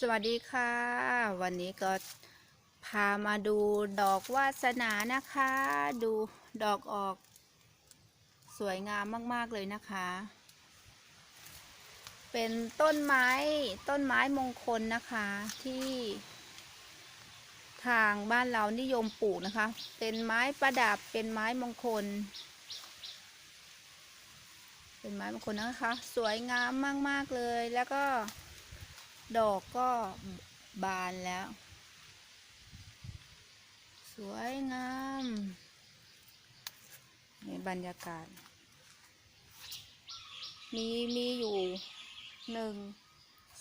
สวัสดีค่ะ วันนี้ก็พามาดูดอกวาสนานะคะ ดูดอกออกสวยงามมากๆเลยนะคะ เป็นต้นไม้ต้นไม้มงคลนะคะที่ทางบ้านเรานิยมปลูกนะคะ เป็นไม้ประดับเป็นไม้มงคล เป็นไม้มงคลนะคะ สวยงามมากๆเลยแล้วก็ ดอกก็บานแล้ว สวยงามในบรรยากาศ มีมีอยู่หนึ่ง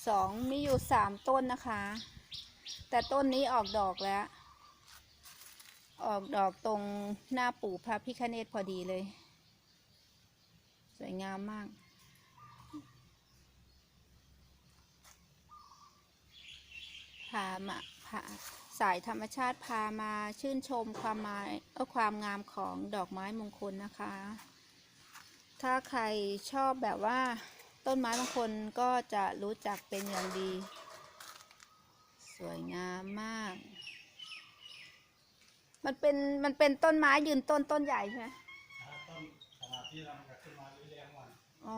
สองมีอยู่สามต้นนะคะ แต่ต้นนี้ออกดอกแล้ว ออกดอกตรงหน้าปู่พระพิคเนตพอดีเลย สวยงามมาก พามาพาสายธรรมชาติพามาชื่นชมความหมายเออความงามของดอกไม้มงคลนะคะ ถ้าใครชอบแบบว่าต้นไม้มงคลก็จะรู้จักเป็นอย่างดี สวยงามมาก มันเป็นมันเป็นต้นไม้ยืนต้นต้นใหญ่ใช่ไหมต้นขนาดที่เรามันก็ขึ้นมาเรื่อยๆวันอ๋อ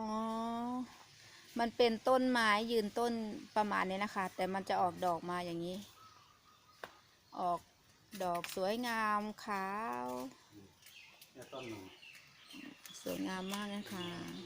มันเป็นต้นไม้ยืนต้นประมาณนี้นะคะ แต่มันจะออกดอกมาอย่างนี้ ออกดอกสวยงามขาวเนี่ยต้นหนึ่งสวยงามมากนะคะนี่